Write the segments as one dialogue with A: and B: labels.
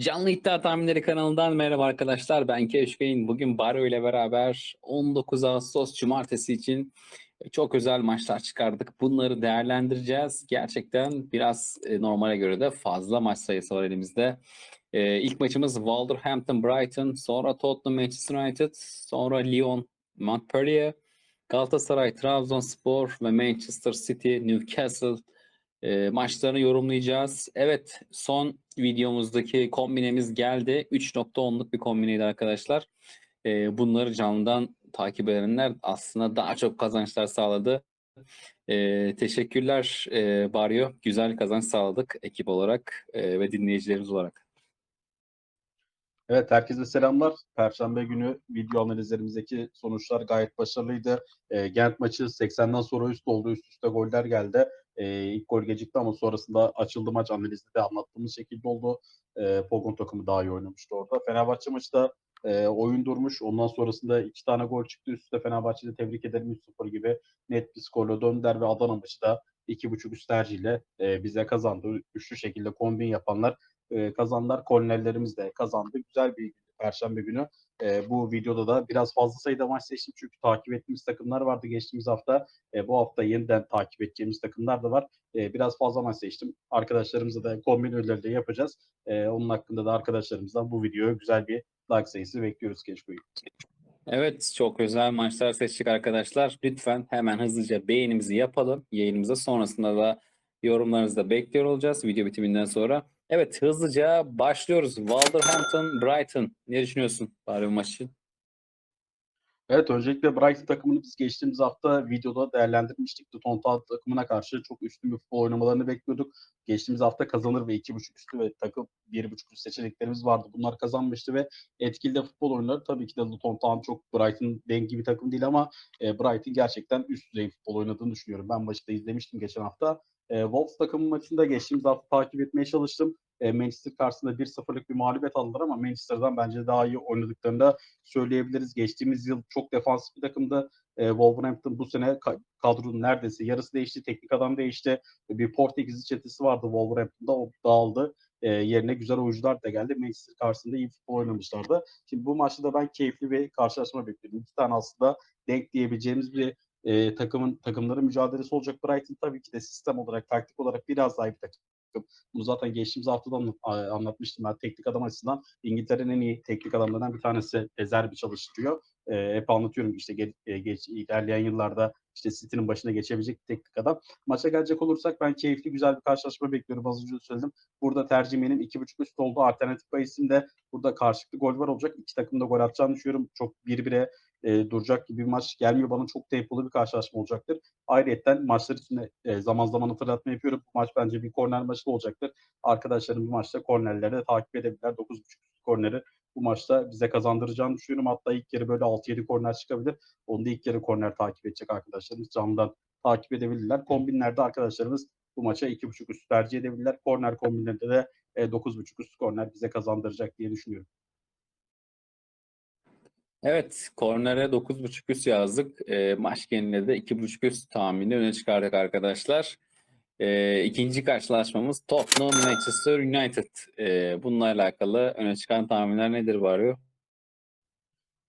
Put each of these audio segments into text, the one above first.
A: Canlı İddia Tahminleri kanalından merhaba arkadaşlar. Ben Keşkeyin. Bugün Baro ile beraber 19 Ağustos Cumartesi için çok özel maçlar çıkardık. Bunları değerlendireceğiz. Gerçekten biraz e, normale göre de fazla maç sayısı var elimizde. E, ilk maçımız Wolverhampton Brighton, sonra Tottenham Manchester United, sonra Lyon Montpellier, Galatasaray Trabzonspor ve Manchester City Newcastle e, maçlarını yorumlayacağız. Evet son videomuzdaki kombinemiz geldi. 3.10'luk bir kombineydi arkadaşlar. E, bunları canlıdan takip edenler aslında daha çok kazançlar sağladı. E, teşekkürler e, Barrio. Güzel kazanç sağladık ekip olarak e, ve dinleyicilerimiz olarak.
B: Evet, herkese selamlar. Perşembe günü video analizlerimizdeki sonuçlar gayet başarılıydı. E, Gent maçı 80'den sonra üst oldu. Üst üste goller geldi. E, ilk gol gecikti ama sonrasında açıldı maç analizde de anlattığımız şekilde oldu. E, Pogon takımı daha iyi oynamıştı orada. Fenerbahçe maçı da e, oyun durmuş. Ondan sonrasında iki tane gol çıktı. Üst üste Fenerbahçe'de tebrik ederim 3-0 gibi net bir skorla döndüler ve Adana maçı da 2.5 üst tercihiyle e, bize kazandı. Üçlü şekilde kombin yapanlar e, kazandılar. Kornerlerimiz de kazandı. Güzel bir Perşembe günü. E, bu videoda da biraz fazla sayıda maç seçtim çünkü takip ettiğimiz takımlar vardı geçtiğimiz hafta. E, bu hafta yeniden takip edeceğimiz takımlar da var. E, biraz fazla maç seçtim. Arkadaşlarımızla da kombin ödülleri yapacağız. E, onun hakkında da arkadaşlarımızdan bu videoya güzel bir like sayısı bekliyoruz Keşko'yu.
A: Evet çok özel maçlar seçtik arkadaşlar. Lütfen hemen hızlıca beğenimizi yapalım. Yayınımıza sonrasında da yorumlarınızı da bekliyor olacağız video bitiminden sonra. Evet hızlıca başlıyoruz. Wolverhampton Brighton. Ne düşünüyorsun bari bu maç için?
B: Evet öncelikle Brighton takımını biz geçtiğimiz hafta videoda değerlendirmiştik. Town takımına karşı çok üstün bir futbol oynamalarını bekliyorduk. Geçtiğimiz hafta kazanır ve 2.5 üstü ve takım 1.5 üstü seçeneklerimiz vardı. Bunlar kazanmıştı ve etkili de futbol oyunları tabii ki de Luton Town çok Brighton dengi bir takım değil ama e, Brighton gerçekten üst düzey futbol oynadığını düşünüyorum. Ben da izlemiştim geçen hafta. E, Wolves takımı maçında geçtiğimiz hafta takip etmeye çalıştım. E, Manchester karşısında 1-0'lık bir mağlubiyet aldılar ama Manchester'dan bence daha iyi oynadıklarını da söyleyebiliriz. Geçtiğimiz yıl çok defansif bir takımda. E, Wolverhampton bu sene ka- kadronun neredeyse yarısı değişti. Teknik adam değişti. Bir Portekizli çetesi vardı Wolverhampton'da. O dağıldı. E, yerine güzel oyuncular da geldi. Manchester karşısında iyi futbol oynamışlardı. Şimdi bu maçta da ben keyifli bir karşılaşma bekliyorum. İki tane aslında denk diyebileceğimiz bir e, takımın takımların mücadelesi olacak. Brighton tabii ki de sistem olarak, taktik olarak biraz daha iyi bir takım. Bunu zaten geçtiğimiz haftada anlat- anlatmıştım ben. Teknik adam açısından İngiltere'nin en iyi teknik adamlarından bir tanesi Ezerbi çalıştırıyor. E, hep anlatıyorum işte ge- e, geç, ilerleyen yıllarda işte City'nin başına geçebilecek bir teknik adam. Maça gelecek olursak ben keyifli güzel bir karşılaşma bekliyorum. Az önce de söyledim. Burada tercihim benim 2.5 üst oldu. Alternatif bahisimde burada karşılıklı gol var olacak. İki takım da gol atacağını düşünüyorum. Çok birbirine e, duracak gibi bir maç gelmiyor. Bana çok tempolu bir karşılaşma olacaktır. Ayrıca maçlar için e, zaman zaman hatırlatma yapıyorum. Bu maç bence bir korner maçı olacaktır. Arkadaşlarım bu maçta kornerleri de takip edebilirler. 9.5 korneri bu maçta bize kazandıracağını düşünüyorum. Hatta ilk yarı böyle 6-7 korner çıkabilir. Onu da ilk yarı korner takip edecek arkadaşlarımız canlıdan takip edebilirler. Kombinlerde arkadaşlarımız bu maça 2.5 üst tercih edebilirler. Korner kombinlerinde de e, 9.5 üst korner bize kazandıracak diye düşünüyorum.
A: Evet, kornere 9.5 üst yazdık. E, maç genelinde de 2.5 üst tahmini öne çıkardık arkadaşlar. E, ikinci karşılaşmamız Tottenham Manchester United. E, bununla alakalı öne çıkan tahminler nedir Barrio?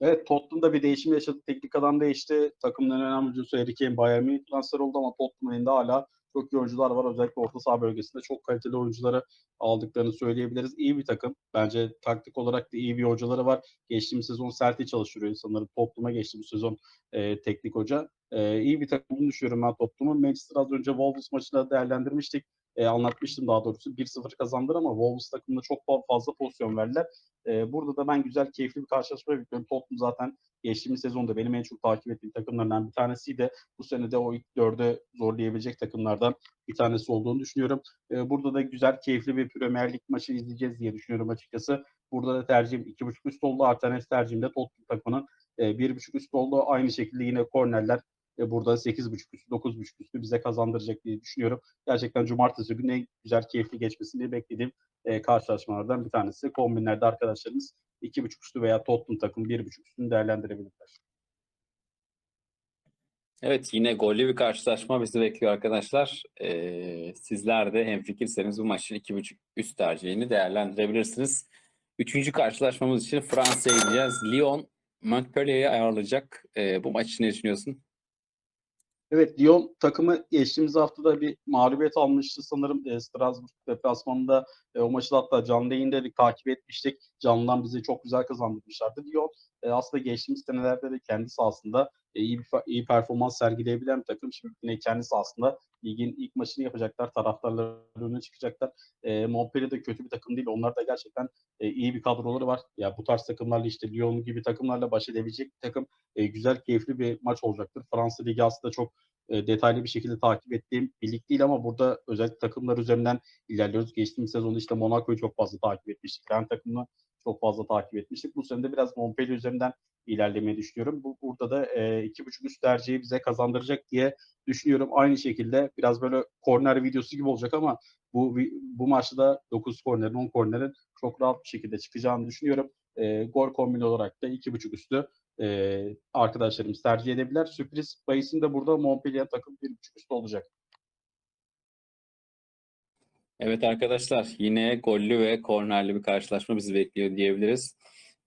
B: Evet Tottenham'da bir değişim yaşadı. Teknik adam değişti. Takımın en önemli oyuncusu Harry Kane Bayern Münih transfer oldu ama Tottenham'ın elinde hala çok iyi oyuncular var. Özellikle orta saha bölgesinde çok kaliteli oyuncuları aldıklarını söyleyebiliriz. İyi bir takım. Bence taktik olarak da iyi bir hocaları var. Geçtiğimiz sezon Celtic çalıştırıyor sanırım. Tottenham'a geçti bu sezon e, teknik hoca. E, iyi bir takım olduğunu düşünüyorum ben Tottenham'ın. Manchester az önce Wolves maçında değerlendirmiştik. E, anlatmıştım daha doğrusu. 1-0 kazandılar ama Wolves takımına çok fazla pozisyon verdiler. Burada da ben güzel, keyifli bir karşılaşma bekliyorum. Tottenham zaten geçtiğimiz sezonda benim en çok takip ettiğim takımlarından bir tanesiydi. Bu sene de o ilk dörde zorlayabilecek takımlardan bir tanesi olduğunu düşünüyorum. Burada da güzel, keyifli bir Premier Lig maçı izleyeceğiz diye düşünüyorum açıkçası. Burada da tercihim 2.5 üst oldu. Alternatif tercihim de Tottenham takımının e, 1.5 üst oldu. Aynı şekilde yine kornerler e, burada 8.5 üstü, 9.5 üstü bize kazandıracak diye düşünüyorum. Gerçekten cumartesi günü en güzel, keyifli geçmesini beklediğim e, karşılaşmalardan bir tanesi. Kombinlerde arkadaşlarımız 2.5 üstü veya Tottenham takım 1.5 üstünü değerlendirebilirler.
A: Evet yine gollü bir karşılaşma bizi bekliyor arkadaşlar. Ee, sizler de hemfikirseniz bu maçın 2.5 üst tercihini değerlendirebilirsiniz. Üçüncü karşılaşmamız için Fransa'ya gideceğiz. Lyon Montpellier'i ayarlayacak. Ee, bu maç için ne düşünüyorsun?
B: Evet Lyon takımı geçtiğimiz haftada bir mağlubiyet almıştı sanırım e, Strasbourg deplasmanında. E, o maçı hatta canlı yayında bir takip etmiştik. Canlıdan bizi çok güzel kazandırmışlardı. Lyon e, aslında geçtiğimiz senelerde de kendi sahasında e, iyi bir iyi performans sergileyebilen bir takım. Şimdi yine kendi sahasında ligin ilk maçını yapacaklar. Taraftarlar önüne çıkacaklar. E, Montpellier de kötü bir takım değil. Onlar da gerçekten e, iyi bir kadroları var. Ya bu tarz takımlarla işte Lyon gibi takımlarla baş edebilecek bir takım. E, güzel, keyifli bir maç olacaktır. Fransa Ligi aslında çok e, detaylı bir şekilde takip ettiğim bir lig değil ama burada özellikle takımlar üzerinden ilerliyoruz. Geçtiğimiz sezonda işte Monaco'yu çok fazla takip etmiştik. Ren takımını çok fazla takip etmiştik. Bu sene de biraz Montpellier üzerinden ilerlemeyi düşünüyorum. Bu burada da e, iki buçuk üst tercihi bize kazandıracak diye düşünüyorum. Aynı şekilde biraz böyle korner videosu gibi olacak ama bu bu maçta da 9 kornerin 10 kornerin çok rahat bir şekilde çıkacağını düşünüyorum. E, gol kombini olarak da iki buçuk üstü e, arkadaşlarımız tercih edebilirler. Sürpriz bayısında burada Montpellier takım bir buçuk üstü olacak.
A: Evet arkadaşlar yine gollü ve kornerli bir karşılaşma bizi bekliyor diyebiliriz.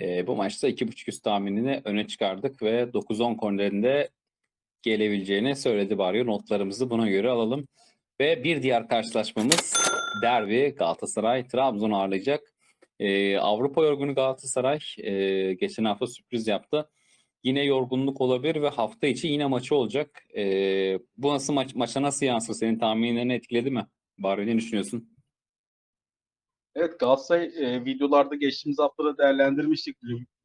A: Ee, bu maçta 2.5 üst tahminini öne çıkardık ve 9-10 kornerinde gelebileceğini söyledi Barrio. Notlarımızı buna göre alalım. Ve bir diğer karşılaşmamız derbi Galatasaray Trabzon ağırlayacak. Ee, Avrupa yorgunu Galatasaray e, geçen hafta sürpriz yaptı. Yine yorgunluk olabilir ve hafta içi yine maçı olacak. Ee, bu nasıl maç maça nasıl yansır? Senin tahminlerini etkiledi mi? Barrio ne düşünüyorsun?
B: Evet Galatasaray e, videolarda geçtiğimiz haftada değerlendirmiştik.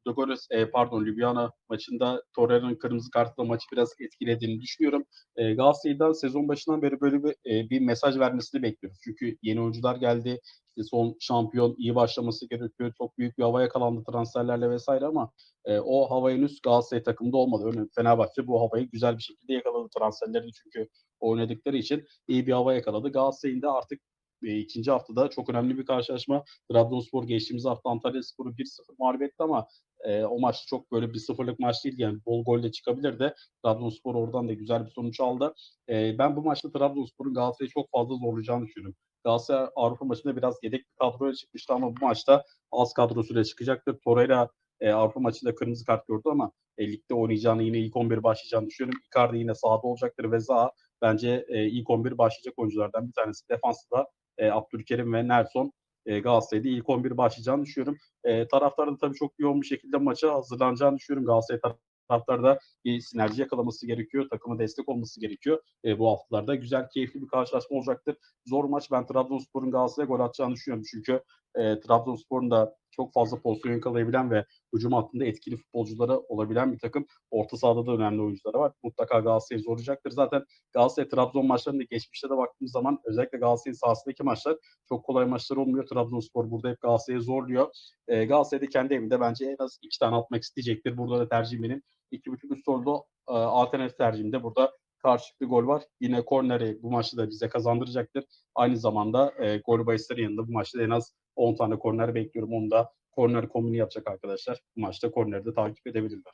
B: Ludogorets, e, pardon Ljubljana maçında Torreira'nın kırmızı kartla maçı biraz etkilediğini düşünüyorum. E, Galatasaray'dan sezon başından beri böyle bir, e, bir mesaj vermesini bekliyoruz. Çünkü yeni oyuncular geldi. İşte son şampiyon iyi başlaması gerekiyor. Çok büyük bir hava yakalandı transferlerle vesaire ama e, o hava henüz Galatasaray takımında olmadı. Örneğin Fenerbahçe bu havayı güzel bir şekilde yakaladı transferlerini çünkü oynadıkları için iyi bir hava yakaladı. Galatasaray'ın da artık e, ikinci haftada çok önemli bir karşılaşma. Trabzonspor geçtiğimiz hafta Antalyaspor'u 1-0 mağlup etti ama e, o maç çok böyle bir sıfırlık maç değil yani bol golle çıkabilir de Trabzonspor oradan da güzel bir sonuç aldı. E, ben bu maçta Trabzonspor'un Galatasaray'ı çok fazla zorlayacağını düşünüyorum. Galatasaray Avrupa maçında biraz yedek bir kadroya çıkmıştı ama bu maçta az kadrosuyla çıkacaktır. Torreira e, Avrupa maçında kırmızı kart gördü ama e, ligde oynayacağını yine ilk 11 başlayacağını düşünüyorum. Icardi yine sahada olacaktır ve Zaha bence e, ilk 11 başlayacak oyunculardan bir tanesi. Defansta e, Abdülkerim ve Nelson e, Galatasaray'da ilk 11 başlayacağını düşünüyorum. E, taraftar da tabii çok yoğun bir şekilde maça hazırlanacağını düşünüyorum. Galatasaray taraftarı da bir sinerji yakalaması gerekiyor. Takıma destek olması gerekiyor. E, bu haftalarda güzel, keyifli bir karşılaşma olacaktır. Zor maç. Ben Trabzonspor'un Galatasaray'a gol atacağını düşünüyorum. Çünkü e, Trabzonspor'un da çok fazla pozisyon yakalayabilen ve hücum hattında etkili futbolcuları olabilen bir takım. Orta sahada da önemli oyuncuları var. Mutlaka Galatasaray'ı zorlayacaktır. Zaten Galatasaray Trabzon maçlarında geçmişte de baktığımız zaman özellikle Galatasaray'ın sahasındaki maçlar çok kolay maçlar olmuyor. Trabzonspor burada hep Galatasaray'ı zorluyor. E, Galatasaray da kendi evinde bence en az iki tane atmak isteyecektir. Burada da tercihim benim. İki buçuk üst oldu. E, alternatif tercihimde burada karşılıklı gol var. Yine korneri bu maçta da bize kazandıracaktır. Aynı zamanda e, gol bahisleri yanında bu maçta en az 10 tane korner bekliyorum. Onu da korner kombini yapacak arkadaşlar. Bu maçta korneri de takip edebilirler.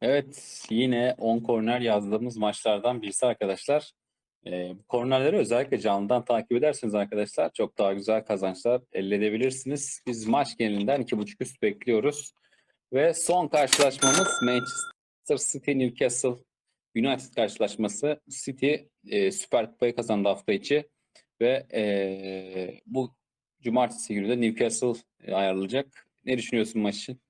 A: Evet, yine 10 korner yazdığımız maçlardan birisi arkadaşlar. Ee, bu kornerleri özellikle canlıdan takip ederseniz arkadaşlar çok daha güzel kazançlar elde edebilirsiniz. Biz maç genelinden 2.5 üst bekliyoruz. Ve son karşılaşmamız Manchester City Newcastle United karşılaşması. City e, Süper Kupayı kazandı hafta içi ve e, bu cumartesi günü de Newcastle e, ayarlanacak. Ne düşünüyorsun maç için?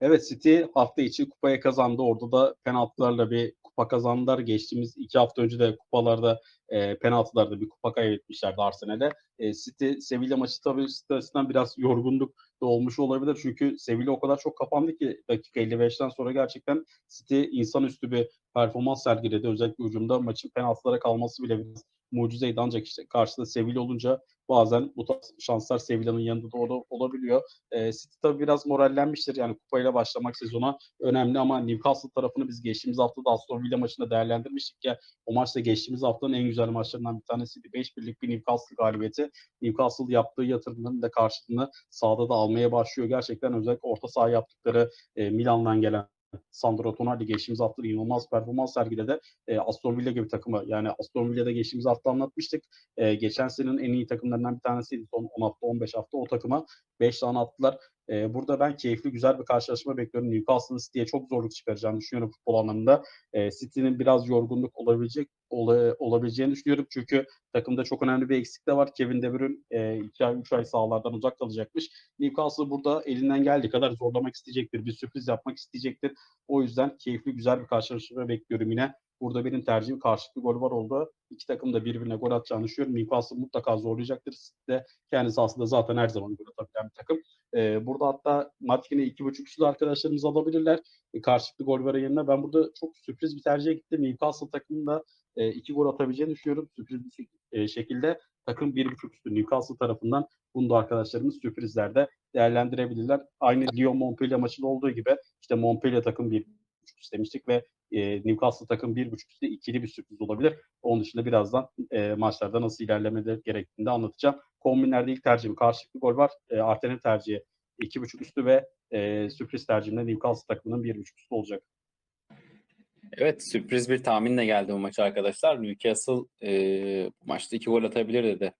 B: Evet City hafta içi kupaya kazandı. Orada da penaltılarla bir kupa kazandılar. Geçtiğimiz iki hafta önce de kupalarda e, penaltılarda bir kupa kaybetmişlerdi Arsenal'e. E, City Sevilla maçı tabii açısından biraz yorgunluk da olmuş olabilir. Çünkü Sevilla o kadar çok kapandı ki dakika 55'ten sonra gerçekten City insanüstü bir performans sergiledi. Özellikle hücumda maçın penaltılara kalması bile biraz mucizeydi. Ancak işte karşıda Sevilla olunca bazen bu tarz şanslar Sevilla'nın yanında da ol- olabiliyor. E, City tabii biraz morallenmiştir. Yani kupayla başlamak sezona önemli ama Newcastle tarafını biz geçtiğimiz hafta da Aston Villa maçında değerlendirmiştik ya. O maçta geçtiğimiz haftanın en güzel maçlarından bir tanesiydi. 5-1'lik bir Newcastle galibiyeti. Newcastle yaptığı yatırımların da karşılığını sahada da almaya başlıyor. Gerçekten özellikle orta saha yaptıkları e, Milan'dan gelen Sandro Tonali geçtiğimiz hafta inanılmaz performans sergiledi. E, Aston Villa gibi takımı yani Aston Villa'da geçtiğimiz hafta anlatmıştık. E, geçen senenin en iyi takımlarından bir tanesiydi. Son 10 hafta 15 hafta o takıma 5 tane attılar. E, burada ben keyifli güzel bir karşılaşma bekliyorum. Newcastle'ın City'ye çok zorluk çıkaracağını düşünüyorum futbol anlamında. E, City'nin biraz yorgunluk olabilecek ola, olabileceğini düşünüyorum. Çünkü takımda çok önemli bir eksik de var. Kevin De Bruyne 2 ay 3 ay sahalardan uzak kalacakmış. Newcastle burada elinden geldiği kadar zorlamak isteyecektir. Bir sürpriz yapmak isteyecektir. O yüzden keyifli güzel bir karşılaşma bekliyorum yine. Burada benim tercihim karşılıklı gol var oldu. İki takım da birbirine gol atacağını düşünüyorum. Newcastle mutlaka zorlayacaktır. De kendisi aslında zaten her zaman gol atabilen bir takım. Ee, burada hatta maç yine iki buçuk üstü arkadaşlarımız alabilirler. E, karşılıklı gol var yerine. Ben burada çok sürpriz bir tercihe gittim. Newcastle takımında e, iki gol atabileceğini düşünüyorum. Sürpriz bir e, şekilde takım bir buçuk üstü Newcastle tarafından. Bunu da arkadaşlarımız sürprizlerde değerlendirebilirler. Aynı Lyon Montpellier maçında olduğu gibi işte Montpellier takım bir buçuk üst demiştik ve e, Newcastle takım bir buçuk üstte ikili bir sürpriz olabilir. Onun dışında birazdan e, maçlarda nasıl ilerlemeleri gerektiğini de anlatacağım. Kombinlerde ilk tercihim karşılıklı gol var. E, alternatif tercihi iki buçuk üstü ve e, sürpriz tercihimde Newcastle takımının bir buçuk üstü olacak.
A: Evet sürpriz bir tahminle geldi bu maça arkadaşlar. Newcastle e, bu maçta iki gol atabilir dedi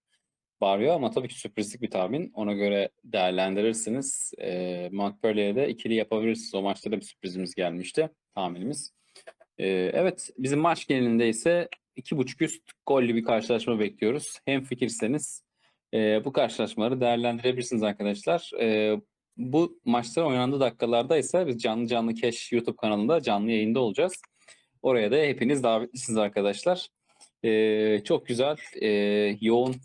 A: bağırıyor ama tabii ki sürprizlik bir tahmin. Ona göre değerlendirirsiniz. E, Montpellier'de de ikili yapabilirsiniz. O maçta da bir sürprizimiz gelmişti tahminimiz. E, evet bizim maç genelinde ise iki buçuk üst gollü bir karşılaşma bekliyoruz. Hem fikirseniz e, bu karşılaşmaları değerlendirebilirsiniz arkadaşlar. E, bu maçların oynandığı dakikalarda ise biz canlı canlı Keş YouTube kanalında canlı yayında olacağız. Oraya da hepiniz davetlisiniz arkadaşlar. Ee, çok güzel, e, yoğun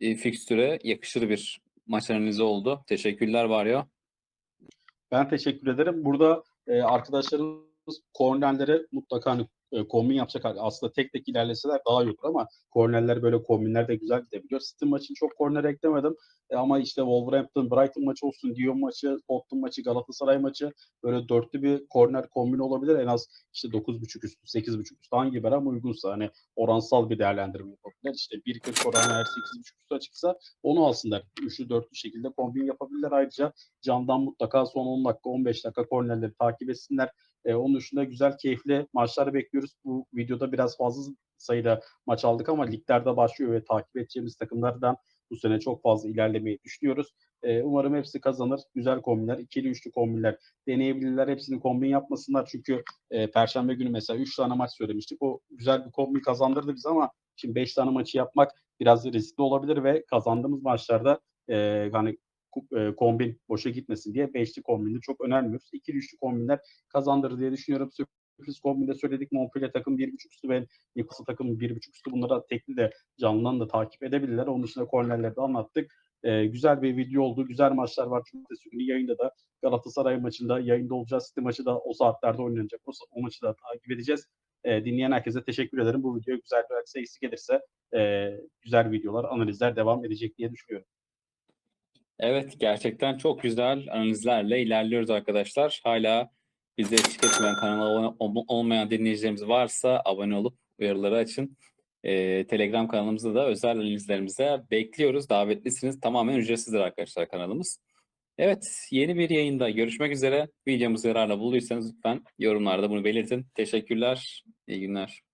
A: e, fikstüre yakışır bir maç analizi oldu. Teşekkürler Varyo.
B: Ben teşekkür ederim. Burada e, arkadaşlarımız kornerlere mutlaka hani, e, kombin yapacak. Aslında tek tek ilerleseler daha iyi olur ama kornerler böyle kombinler de güzel gidebiliyor. City maçını çok korner eklemedim. E, ama işte Wolverhampton, Brighton maçı olsun, Lyon maçı, Tottenham maçı, Galatasaray maçı böyle dörtlü bir korner kombin olabilir. En az işte 9.5 üstü, 8.5 üstü hangi beren uygunsa hani oransal bir değerlendirme yapabilirler. İşte 1.40 oran eğer 8.5 üstü açıksa onu alsınlar. Üçlü dörtlü şekilde kombin yapabilirler. Ayrıca candan mutlaka son 10 dakika 15 dakika kornerleri takip etsinler. E, onun dışında güzel keyifli maçlar bekliyoruz. Bu videoda biraz fazla sayıda maç aldık ama liglerde başlıyor ve takip edeceğimiz takımlardan bu sene çok fazla ilerlemeyi düşünüyoruz. E, umarım hepsi kazanır. Güzel kombinler, ikili üçlü kombinler deneyebilirler. Hepsini kombin yapmasınlar çünkü e, Perşembe günü mesela 3 tane maç söylemiştik. O güzel bir kombin kazandırdı bize ama şimdi 5 tane maçı yapmak biraz riskli olabilir ve kazandığımız maçlarda e, hani e, kombin boşa gitmesin diye beşli kombini çok önermiyoruz. İkili üçlü kombinler kazandırır diye düşünüyorum. Sürpriz kombinde söyledik. Montpellier takım 1.5 üstü ve Newcastle takım 1.5 üstü. Bunlara tekli de canlıdan da takip edebilirler. Onun dışında kornerleri de anlattık. Ee, güzel bir video oldu. Güzel maçlar var. Cumartesi günü yayında da Galatasaray maçında yayında olacağız. City maçı da o saatlerde oynanacak. O, o maçı da takip edeceğiz. Ee, dinleyen herkese teşekkür ederim. Bu videoya güzel bir sayısı gelirse e, güzel videolar, analizler devam edecek diye düşünüyorum.
A: Evet gerçekten çok güzel analizlerle ilerliyoruz arkadaşlar. Hala bize eşlik etmeyen kanala abone ol- olmayan dinleyicilerimiz varsa abone olup uyarıları açın. Ee, Telegram kanalımızda da özel analizlerimize bekliyoruz. Davetlisiniz. Tamamen ücretsizdir arkadaşlar kanalımız. Evet yeni bir yayında görüşmek üzere. Videomuzu yararlı bulduysanız lütfen yorumlarda bunu belirtin. Teşekkürler. İyi günler.